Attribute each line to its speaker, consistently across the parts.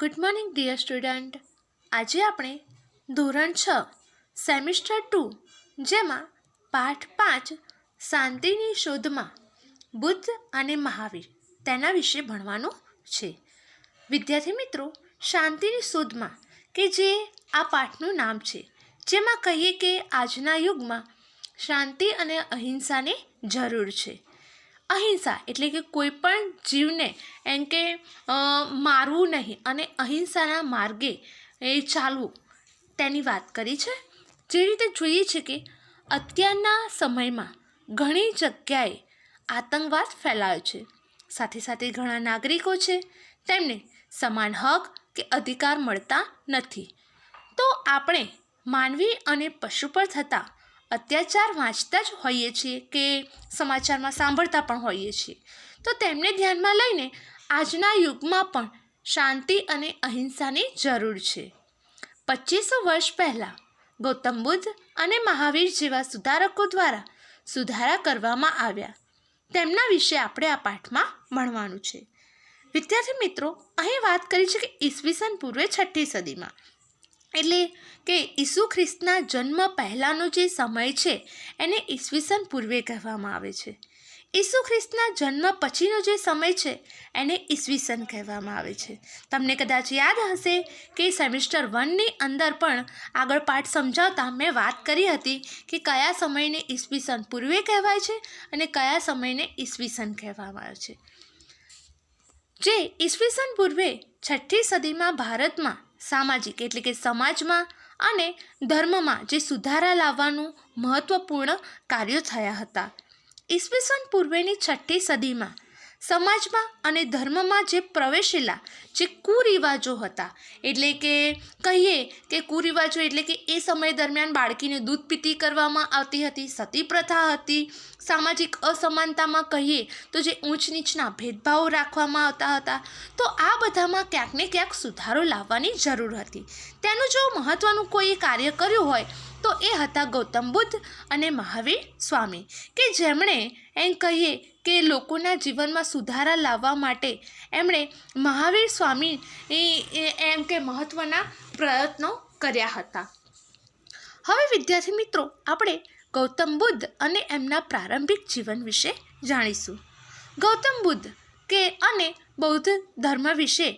Speaker 1: Good morning dear student આજે આપણે ધોરણ છ સેમિસ્ટર ટુ જેમાં પાઠ પાંચ, શાંતિની શોધમાં બુદ્ધ અને મહાવીર તેના વિશે ભણવાનું છે. વિદ્યાર્થી મિત્રો, શાંતિની શોધમાં કે જે આ પાઠનું નામ છે, જેમાં કહીએ કે આજના યુગમાં શાંતિ અને અહિંસાની જરૂર છે. અહિંસા એટલે કે કોઈ પણ જીવને એમ કે મારવું નહીં અને અહિંસાના માર્ગે એ ચાલવું. તેની વાત કરી છે. જે રીતે જોઈએ છે કે અત્યારના સમયમાં ઘણી જગ્યાએ આતંકવાદ ફેલાયો છે. સાથે સાથે ઘણા નાગરિકો છે, તેમને સમાન હક કે અધિકાર મળતા નથી. તો આપણે માનવી અને પશુ પર થતા અત્યાચાર વાંચતા જ હોઈએ છીએ કે સમાચારમાં સાંભળતા પણ હોઈએ છીએ. તો તેમને ધ્યાનમાં લઈને આજના યુગમાં પણ શાંતિ અને અહિંસાની જરૂર છે. પચીસો વર્ષ પહેલાં ગૌતમ બુદ્ધ અને મહાવીર જેવા સુધારકો દ્વારા સુધારા કરવામાં આવ્યા. તેમના વિશે આપણે આ પાઠમાં ભણવાનું છે. વિદ્યાર્થી મિત્રો, અહીં વાત કરી છે કે ઈસવીસન પૂર્વે છઠ્ઠી સદીમાં. એટલે કે ઈસુ ખ્રિસ્તના જન્મ પહેલાંનો જે સમય છે, એને ઈસવીસન પૂર્વે કહેવામાં આવે છે. ઈસુ ખ્રિસ્તના જન્મ પછીનો જે સમય છે, એને ઈસવીસન કહેવામાં આવે છે. તમને કદાચ યાદ હશે કે સેમિસ્ટર વનની અંદર પણ આગળ પાઠ સમજાવતા મેં વાત કરી હતી કે કયા સમયને ઈસવીસન પૂર્વે કહેવાય છે અને કયા સમયને ઈસવીસન કહેવામાં આવે છે. જે ઈસવીસન પૂર્વે છઠ્ઠી સદીમાં ભારતમાં સામાજિક એટલે કે સમાજમાં અને ધર્મમાં જે સુધારા લાવવાનું મહત્ત્વપૂર્ણ કાર્યો થયા હતા. ઈસવીસન પૂર્વેની છઠ્ઠી સદીમાં સમાજમાં અને ધર્મમાં જે પ્રવેશેલા, જે કુરિવાજો હતા, એટલે કે કહીએ કે કુરિવાજો એટલે કે એ સમય દરમિયાન બાળકીને દૂધ પીતી કરવામાં આવતી હતી, સતી પ્રથા હતી, સામાજિક અસમાનતામાં કહીએ તો જે ઊંચ નીચના ભેદભાવો રાખવામાં આવતા હતા, તો આ બધામાં ક્યાંક ને ક્યાંક સુધારો લાવવાની જરૂર હતી. તેનું જો મહત્ત્વનું કોઈ કાર્ય કર્યું હોય તો એ હતા ગૌતમ બુદ્ધ અને મહાવીર સ્વામી, કે જેમણે એમ કહીએ કે લોકોના જીવનમાં સુધારા લાવવા માટે એમણે મહાવીર સ્વામી એમ કે મહત્ત્વના પ્રયત્નો કર્યા હતા. હવે વિદ્યાર્થી મિત્રો, આપણે ગૌતમ બુદ્ધ અને એમના પ્રારંભિક જીવન વિશે જાણીશું. ગૌતમ બુદ્ધ કે અને બૌદ્ધ ધર્મ વિશે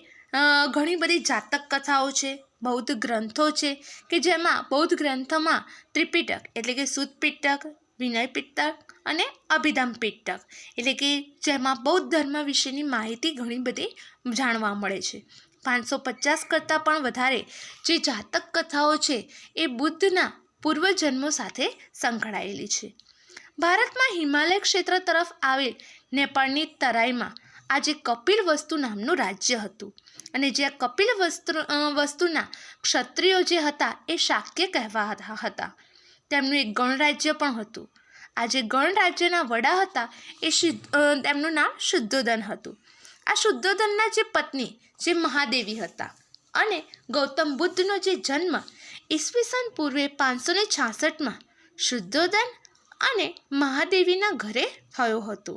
Speaker 1: ઘણી બધી જાતક કથાઓ છે. બૌદ્ધ ગ્રંથો છે કે જેમાં બૌદ્ધ ગ્રંથમાં ત્રિપિટક એટલે કે સુદ પિટક વિનય પિટક અને અભિધમ પિટક એટલે કે જેમાં બૌદ્ધ ધર્મ વિશેની માહિતી ઘણી બધી જાણવા મળે છે. પાંચસો પચાસ કરતાં પણ વધારે જે જાતક કથાઓ છે એ બુદ્ધના પૂર્વજન્મો સાથે સંકળાયેલી છે. ભારતમાં હિમાલય ક્ષેત્ર તરફ આવેલ નેપાળની તરાઈમાં આજે કપિલ વસ્તુ નામનું રાજ્ય હતું. અને જ્યાં કપિલ વસ્તુ વસ્તુના ક્ષત્રિયો જે હતા એ શાક્ય કહેવાતા હતા. તેમનું એક ગણરાજ્ય પણ હતું. આ જે ગણરાજ્યના વડા હતા એ તેમનું નામ શુદ્ધોધન હતું. આ શુદ્ધોધનના જે પત્ની જે મહાદેવી હતા અને ગૌતમ બુદ્ધનો જે જન્મ ઈસવીસન પૂર્વે પાંચસો ને છાસઠમાં શુદ્ધોદન અને મહાદેવીના ઘરે થયો હતો.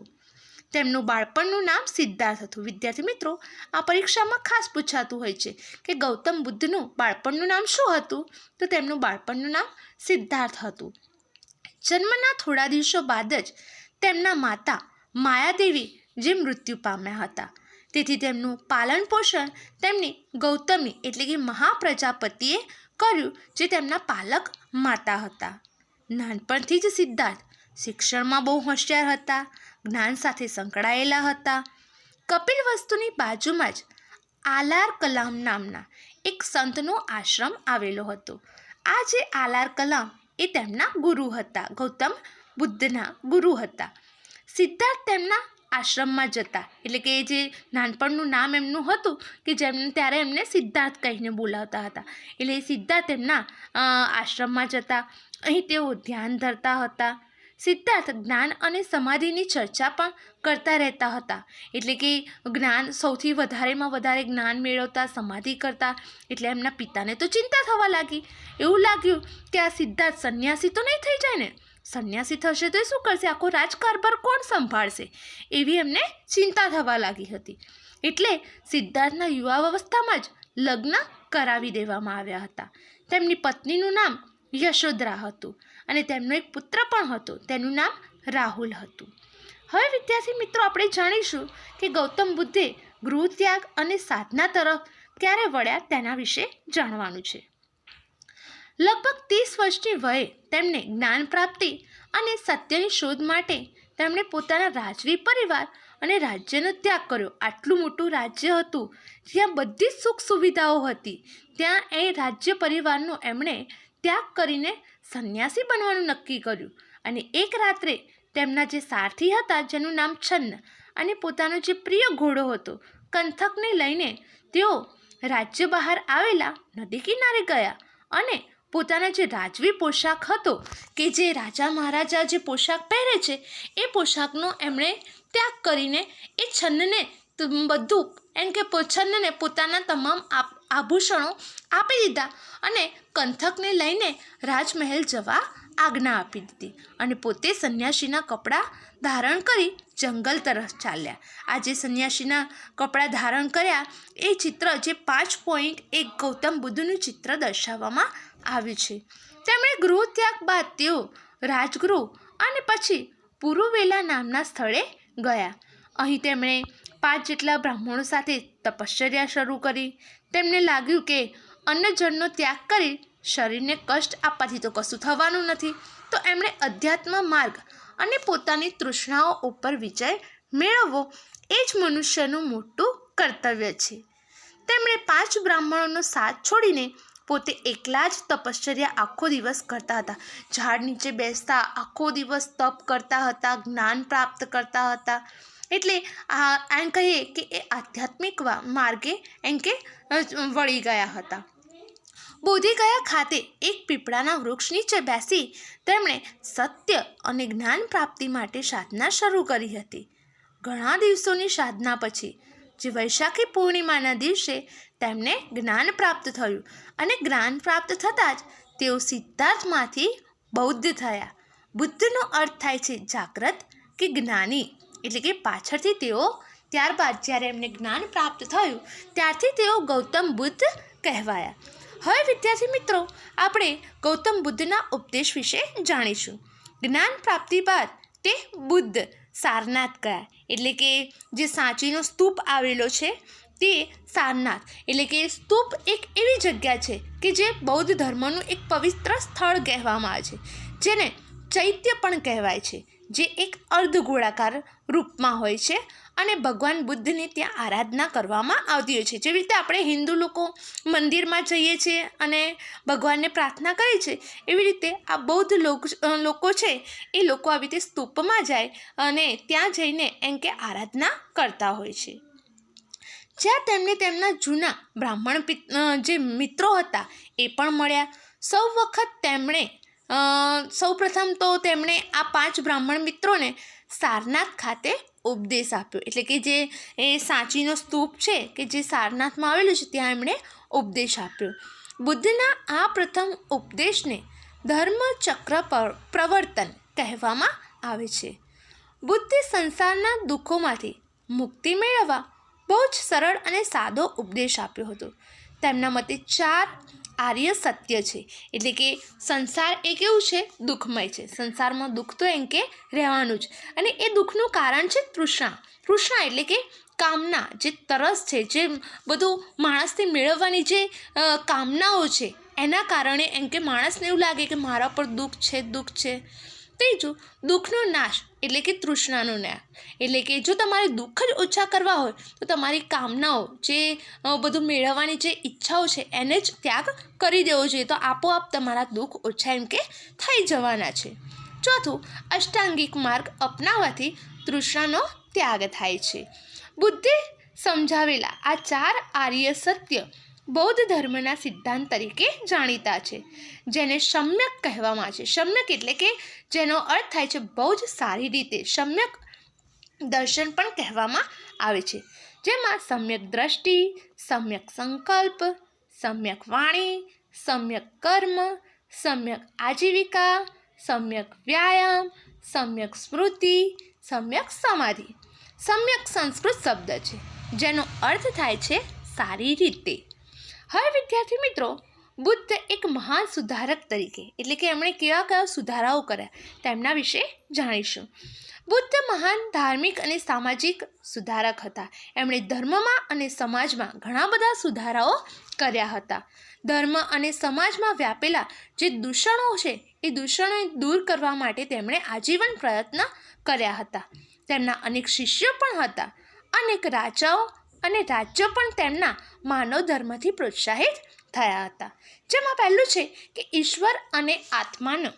Speaker 1: તેમનું બાળપણનું નામ સિદ્ધાર્થ હતું. વિદ્યાર્થી મિત્રો, આ પરીક્ષામાં ખાસ પૂછાતું હોય છે કે ગૌતમ બુદ્ધનું બાળપણનું નામ શું હતું? તો તેમનું બાળપણનું નામ સિદ્ધાર્થ હતું. જન્મના થોડા દિવસો બાદ જ તેમના માતા માયાદેવી જે મૃત્યુ પામ્યા હતા. તેથી તેમનું પાલન પોષણ તેમની ગૌતમી એટલે કે મહાપ્રજાપતિએ કર્યું, જે તેમના પાલક માતા હતા. નાનપણથી જ સિદ્ધાર્થ શિક્ષણમાં બહુ હોશિયાર હતા, જ્ઞાન સાથે સંકળાયેલા હતા. કપિલ વસ્તુની બાજુમાં જ આલાર કલામ નામના એક સંતનો આશ્રમ આવેલો હતો. આ જે આલાર કલામ એ તેમના ગુરુ હતા, ગૌતમ બુદ્ધના ગુરુ હતા. સિદ્ધાર્થ તેમના આશ્રમમાં જતા, એટલે કે જે નાનપણનું નામ એમનું હતું કે જેમને ત્યારે એમને સિદ્ધાર્થ કહીને બોલાવતા હતા. એટલે સિદ્ધાર્થ એમના આશ્રમમાં જતા. અહીં તેઓ ધ્યાન ધરતા હતા. સિદ્ધાર્થ જ્ઞાન અને સમાધિની ચર્ચા પણ કરતા રહેતા હતા. એટલે કે જ્ઞાન સૌથી વધારેમાં વધારે જ્ઞાન મેળવતા, સમાધિ કરતા, એટલે એમના પિતાને તો ચિંતા થવા લાગી. એવું લાગ્યું કે આ સિદ્ધાર્થ સંન્યાસી તો નહીં થઈ જાય ને? સંન્યાસી થશે તો એ શું કરશે? આખો રાજકારભાર કોણ સંભાળશે? એવી એમને ચિંતા થવા લાગી હતી. એટલે સિદ્ધાર્થના યુવાવસ્થામાં જ લગ્ન કરાવી દેવામાં આવ્યા હતા. તેમની પત્નીનું નામ યશોદરા હતું. અને તેમનો એક પુત્ર પણ હતો. તેનું નામ રાહુલ હતું. હવે વિદ્યાર્થી મિત્રો, આપણે જાણીશું કે ગૌતમ બુદ્ધે ગૃહત્યાગ અને સાધના તરફ ક્યારે વળ્યા તેના વિશે જાણવાનું છે. લગભગ ત્રીસ વર્ષની વયે તેમને જ્ઞાન પ્રાપ્તિ અને સત્યની શોધ માટે તેમણે પોતાના રાજવી પરિવાર અને રાજ્યનો ત્યાગ કર્યો. આટલું મોટું રાજ્ય હતું, જ્યાં બધી સુખ સુવિધાઓ હતી. ત્યાં એ રાજ્ય પરિવારનો એમણે ત્યાગ કરીને સંન્યાસી બનવાનું નક્કી કર્યું અને એક રાત્રે તેમના જે સારથી હતા, જેનું નામ છન્ન અને પોતાનો જે પ્રિય ઘોડો હતો, કંથકને લઈને તેઓ રાજ્ય બહાર આવેલા નદી કિનારે ગયા અને પોતાના જે રાજવી પોશાક હતો કે જે રાજા મહારાજા જે પોશાક પહેરે છે, એ પોશાકનો એમણે ત્યાગ કરીને એ છન્નને બધું, એમ કે છન્નને પોતાના તમામ આપ આભૂષણો આપી દીધા અને કંથકને લઈને રાજમહેલ જવા આજ્ઞા આપી દીધી અને પોતે સંન્યાસીના કપડાં ધારણ કરી જંગલ તરફ ચાલ્યા. આ જે સંન્યાસીના કપડાં ધારણ કર્યા, એ ચિત્ર જે પાંચ પોઈન્ટ એક ગૌતમ બુદ્ધનું ચિત્ર દર્શાવવામાં આવ્યું છે. તેમણે ગૃહ ત્યાગ બાદ તેઓ રાજગૃહ અને પછી પુરુવેલા નામના સ્થળે ગયા. અહીં તેમણે પાંચ જેટલા બ્રાહ્મણો સાથે તપશ્ચર્યા શરૂ કરી. તેમને લાગ્યું કે અન્નજળનો ત્યાગ કરી શરીરને કષ્ટ આપવાથી તો કશું થવાનું નથી. તો એમણે અધ્યાત્મ માર્ગ અને પોતાની તૃષ્ણાઓ ઉપર વિજય મેળવવો એ જ મનુષ્યનું મોટું કર્તવ્ય છે. તેમણે પાંચ બ્રાહ્મણોનો સાથ છોડીને પોતે એકલા જ તપશ્ચર્યા આખો દિવસ કરતા હતા. ઝાડ નીચે બેસતા આખો દિવસ તપ કરતા હતા, જ્ઞાન પ્રાપ્ત કરતા હતા. એટલે આ એમ કહીએ કે એ આધ્યાત્મિક માર્ગે એમ કે વળી ગયા હતા. બોધિગયા ખાતે એક પીપળાના વૃક્ષ નીચે બેસી તેમણે સત્ય અને જ્ઞાન પ્રાપ્તિ માટે સાધના શરૂ કરી હતી. ઘણા દિવસોની સાધના પછી, જે વૈશાખી પૂર્ણિમાના દિવસે તેમને જ્ઞાન પ્રાપ્ત થયું અને જ્ઞાન પ્રાપ્ત થતાં જ તેઓ સિદ્ધાર્થમાંથી બૌદ્ધ થયા. બુદ્ધનો અર્થ થાય છે જાગ્રત કે જ્ઞાની. એટલે કે પાછળથી તેઓ ત્યારબાદ જ્યારે એમને જ્ઞાન પ્રાપ્ત થયું, ત્યારથી તેઓ ગૌતમ બુદ્ધ કહેવાયા. હવે વિદ્યાર્થી મિત્રો, આપણે ગૌતમ બુદ્ધના ઉપદેશ વિશે જાણીશું. જ્ઞાન પ્રાપ્તિ બાદ તે બુદ્ધ સારનાથ ગયા. એટલે કે જે સાંચીનો સ્તૂપ આવેલો છે તે સારનાથ. એટલે કે સ્તૂપ એક એવી જગ્યા છે કે જે બૌદ્ધ ધર્મનું એક પવિત્ર સ્થળ કહેવામાં આવે છે, જેને ચૈત્ય પણ કહેવાય છે. જે એક અર્ધગોળાકાર રૂપમાં હોય છે અને ભગવાન બુદ્ધની ત્યાં આરાધના કરવામાં આવતી હોય છે. જેવી રીતે આપણે હિન્દુ લોકો મંદિરમાં જઈએ છીએ અને ભગવાનને પ્રાર્થના કરીએ છીએ, એવી રીતે આ બૌદ્ધ લોક છે એ લોકો આવી રીતે સ્તૂપમાં જાય અને ત્યાં જઈને એમ કે આરાધના કરતા હોય છે. જ્યાં તેમને તેમના જૂના બ્રાહ્મણ જે મિત્રો હતા એ પણ મળ્યા. સૌ વખત તેમણે સૌપ્રથમ તો તેમણે આ પાંચ બ્રાહ્મણ મિત્રોને સારનાથ ખાતે ઉપદેશ આપ્યો. એટલે કે જે એ સાંચીનો સ્તૂપ છે કે જે સારનાથમાં આવેલું છે, ત્યાં એમણે ઉપદેશ આપ્યો. બુદ્ધના આ પ્રથમ ઉપદેશને ધર્મચક્ર પ્રવર્તન કહેવામાં આવે છે. બુદ્ધે સંસારના દુઃખોમાંથી મુક્તિ મેળવવા બહુ જ સરળ અને સાદો ઉપદેશ આપ્યો હતો. તેમના મતે ચાર આર્ય સત્ય છે. એટલે કે સંસાર એ કેવું છે? દુઃખમય છે. સંસારમાં દુઃખ તો એમ કે રહેવાનું જ. અને એ દુઃખનું કારણ છે તૃષ્ણા. તૃષ્ણા એટલે કે કામના. જે તરસ છે, જે બધું માણસથી મેળવવાની જે કામનાઓ છે, એના કારણે એમ કે માણસને એવું લાગે કે મારા પર દુઃખ છે દુઃખ છે. ત્રીજું દુઃખનો નાશ, એટલે કે તૃષ્ણાનો નાશ એટલે કે જો તમારે દુઃખ જ ઓછા કરવા હોય, તો તમારી કામનાઓ જે બધું મેળવવાની જે ઈચ્છાઓ છે, એને જ ત્યાગ કરી દેવો જોઈએ. તો આપોઆપ તમારા દુઃખ ઓછા એમ કે થઈ જવાના છે. ચોથું, અષ્ટાંગિક માર્ગ અપનાવવાથી તૃષ્ણાનો ત્યાગ થાય છે. બુદ્ધે સમજાવેલા આ ચાર આર્ય સત્ય બૌદ્ધ ધર્મના સિદ્ધાંત તરીકે જાણીતા છે, જેને સમ્યક કહેવામાં આવે છે. સમ્યક એટલે કે જેનો અર્થ થાય છે બહુ જ સારી રીતે સમ્યક દર્શન પણ કહેવામાં આવે છે. જેમાં સમ્યક દ્રષ્ટિ, સમ્યક સંકલ્પ, સમ્યક વાણી, સમ્યક કર્મ, સમ્યક આજીવિકા, સમ્યક વ્યાયામ, સમ્યક સ્મૃતિ, સમ્યક સમાધિ. સમ્યક સંસ્કૃત શબ્દ છે, જેનો અર્થ થાય છે સારી રીતે. હવે, વિદ્યાર્થી મિત્રો, બુદ્ધ એક મહાન સુધારક તરીકે, એટલે કે એમણે કેવા કયા સુધારાઓ કર્યા તેમના વિશે જાણીશું. બુદ્ધ મહાન ધાર્મિક અને સામાજિક સુધારક હતા. એમણે ધર્મમાં અને સમાજમાં ઘણા બધા સુધારાઓ કર્યા હતા. ધર્મ અને સમાજમાં વ્યાપેલા જે દૂષણો છે, એ દૂષણો દૂર કરવા માટે તેમણે આજીવન પ્રયત્ન કર્યા હતા. તેમના અનેક શિષ્યો પણ હતા. અનેક રાજાઓ અને રાજ્યો પણ તેમના માનવ ધર્મથી પ્રોત્સાહિત થયા હતા. જેમાં પહેલું છે કે ઈશ્વર અને આત્માનો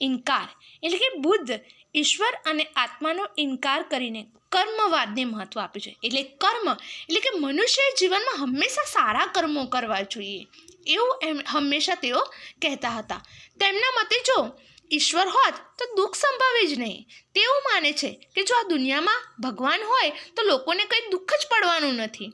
Speaker 1: ઇનકાર, એટલે કે બુદ્ધ ઈશ્વર અને આત્માનો ઇનકાર કરીને કર્મવાદને મહત્ત્વ આપ્યું છે. એટલે કર્મ, એટલે કે મનુષ્ય જીવનમાં હંમેશા સારા કર્મો કરવા જોઈએ. એવું એમ હંમેશા તેઓ કહેતા હતા. તેમના મતે જો ઈશ્વર હોત તો દુઃખ સંભવે જ નહીં. તેવું માને છે કે જો આ દુનિયામાં ભગવાન હોય તો લોકોને કંઈ દુઃખ જ પડવાનું નથી.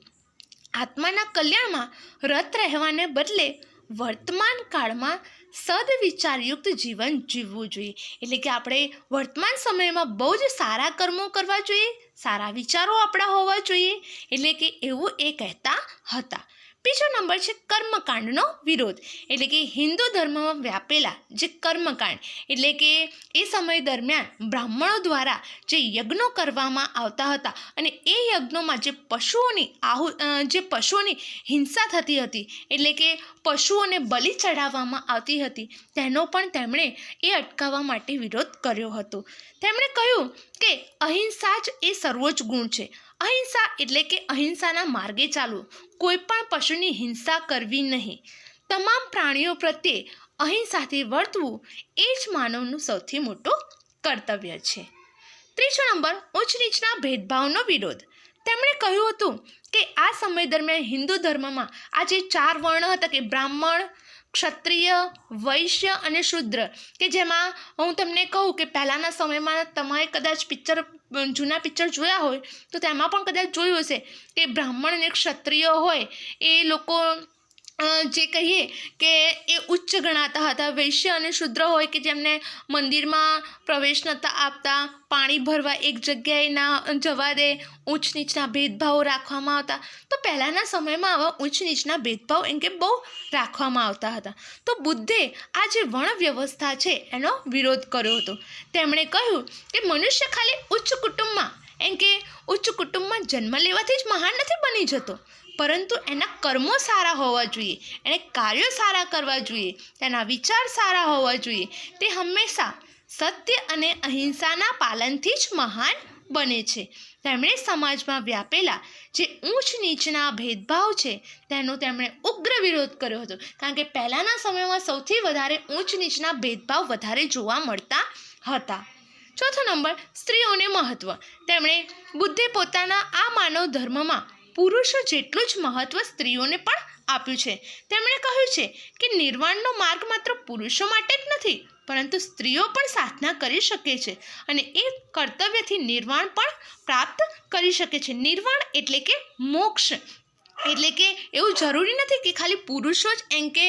Speaker 1: આત્માના કલ્યાણમાં રત રહેવાને બદલે વર્તમાન કાળમાં સદવિચારયુક્ત જીવન જીવવું જોઈએ. એટલે કે આપણે વર્તમાન સમયમાં બહુ જ સારા કર્મો કરવા જોઈએ, સારા વિચારો આપણા હોવા જોઈએ. એટલે કે એવું એ કહેતા હતા. બીજો નંબર છે કર્મકાંડનો વિરોધ. એટલે કે હિન્દુ ધર્મમાં વ્યાપેલા જે કર્મકાંડ, એટલે કે એ સમય દરમિયાન બ્રાહ્મણો દ્વારા જે યજ્ઞો કરવામાં આવતા હતા અને એ યજ્ઞોમાં જે પશુઓની આહુ જે પશુઓની હિંસા થતી હતી, એટલે કે પશુઓને બલિ ચડાવવામાં આવતી હતી, તેનો પણ તેમણે એ અટકાવવા માટે વિરોધ કર્યો હતો. તેમણે કહ્યું કે અહિંસા જ એ સર્વોચ્ચ ગુણ છે. અહિંસા એટલે કે અહિંસાના માર્ગે ચાલવું. કોઈ પણ પશુની હિંસા કરવી નહીં. તમામ પ્રાણીઓ પ્રત્યે અહિંસાથી વર્તવું એ જ માનવનું સૌથી મોટું કર્તવ્ય છે. ત્રીજો નંબર, ઉચ્ચ નીચના ભેદભાવનો વિરોધ. તેમણે કહ્યું હતું કે આ સમય દરમિયાન હિન્દુ ધર્મમાં આ જે ચાર વર્ણ હતા કે બ્રાહ્મણ ક્ષત્રિય, વૈશ્ય અને શુદ્ર. કે જેમાં હું તમને કહું કે પહેલાંના સમયમાં તમારે કદાચ પિક્ચર, જૂના પિક્ચર જોયા હોય, તો તેમાં પણ કદાચ જોયું હશે કે બ્રાહ્મણ અને ક્ષત્રિય હોય એ લોકો જે કહીએ કે એ ઉચ્ચ ગણાતા હતા. વૈશ્ય અને શુદ્ર હોય કે જેમને મંદિરમાં પ્રવેશ નહોતા આપતા, પાણી ભરવા એક જગ્યાએ ના જવા દે ઊંચ નીચના ભેદભાવો રાખવામાં આવતા. તો પહેલાંના સમયમાં આવા ઊંચ નીચના ભેદભાવ એમ કે બહુ રાખવામાં આવતા હતા. તો બુદ્ધે આ જે વણ વ્યવસ્થા છે એનો વિરોધ કર્યો હતો. તેમણે કહ્યું કે મનુષ્ય ખાલી ઉચ્ચ કુટુંબમાં એમ કે ઉચ્ચ કુટુંબમાં જન્મ લેવાથી જ મહાન નથી બની જતો. પરંતુ એના કર્મો સારા હોવા જોઈએ, એણે કાર્યો સારા કરવા જોઈએ, તેના વિચાર સારા હોવા જોઈએ. તે હંમેશા સત્ય અને અહિંસાના પાલનથી જ મહાન બને છે. તેમણે સમાજમાં વ્યાપેલા જે ઊંચ નીચના ભેદભાવ છે, તેનો તેમણે ઉગ્ર વિરોધ કર્યો હતો. કારણ કે પહેલાંના સમયમાં સૌથી વધારે ઊંચ નીચના ભેદભાવ વધારે જોવા મળતા હતા. ચોથો નંબર સ્ત્રીઓને મહત્ત્વ તેમણે બુદ્ધે પોતાના આ માનવ ધર્મમાં પુરુષો જેટલું જ મહત્ત્વ સ્ત્રીઓને પણ આપ્યું છે. તેમણે કહ્યું છે કે નિર્વાણનો માર્ગ માત્ર પુરુષો માટે જ નથી, પરંતુ સ્ત્રીઓ પણ સાધના કરી શકે છે અને એ કર્તવ્યથી નિર્વાણ પણ પ્રાપ્ત કરી શકે છે. નિર્વાણ એટલે કે મોક્ષ. એટલે કે એવું જરૂરી નથી કે ખાલી પુરુષો જ એમ કે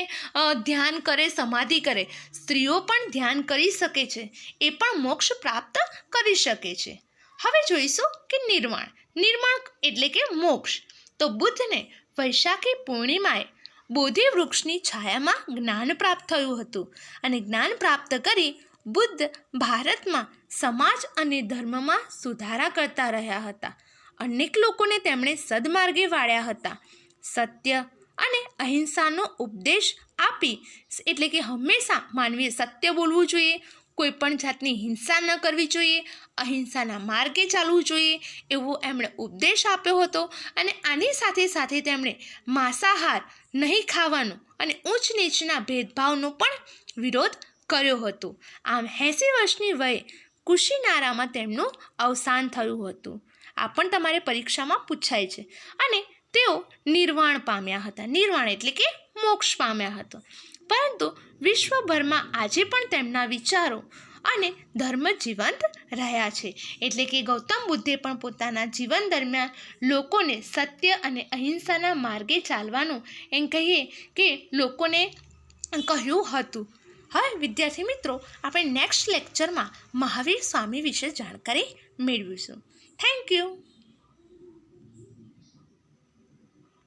Speaker 1: ધ્યાન કરે, સમાધિ કરે. સ્ત્રીઓ પણ ધ્યાન કરી શકે છે. એ પણ મોક્ષ પ્રાપ્ત કરી શકે છે. હવે જોઈશું કે નિર્વાણ. નિર્માણ એટલે કે મોક્ષ. તો બુદ્ધને વૈશાખી પૂર્ણિમાએ બોધિ વૃક્ષની છાયામાં જ્ઞાન પ્રાપ્ત થયું હતું. અને જ્ઞાન પ્રાપ્ત કરી બુદ્ધ ભારતમાં સમાજ અને ધર્મમાં સુધારા કરતા રહ્યા હતા. અનેક લોકોને તેમણે સદમાર્ગે વાળ્યા હતા. સત્ય અને અહિંસાનો ઉપદેશ આપી, એટલે કે હંમેશા માનવીએ સત્ય બોલવું જોઈએ, કોઈ પણ જાતની હિંસા ન કરવી જોઈએ, અહિંસાના માર્ગે ચાલવું જોઈએ એવો એમણે ઉપદેશ આપ્યો હતો અને આની સાથે સાથે તેમણે માંસાહાર નહીં ખાવાનો અને ઊંચ નીચના ભેદભાવનો પણ વિરોધ કર્યો હતો. આમ એંસી વર્ષની વયે કુશીનારામાં તેમનું અવસાન થયું હતું. આ પણ તમારે પરીક્ષામાં પૂછાય છે. અને તેઓ નિર્વાણ પામ્યા હતા. નિર્વાણ એટલે કે મોક્ષ પામ્યા હતા. પરંતુ વિશ્વભરમાં આજે પણ તેમના વિચારો અને ધર્મ જીવંત રહ્યા છે. એટલે કે ગૌતમ બુદ્ધે પણ પોતાના જીવન દરમિયાન લોકોને સત્ય અને અહિંસાના માર્ગે ચાલવાનું એમ કહીએ કે લોકોને કહ્યું હતું. હવે વિદ્યાર્થી મિત્રો, આપણે નેક્સ્ટ લેક્ચરમાં મહાવીર સ્વામી વિશે જાણકારી મેળવીશું. Thank you.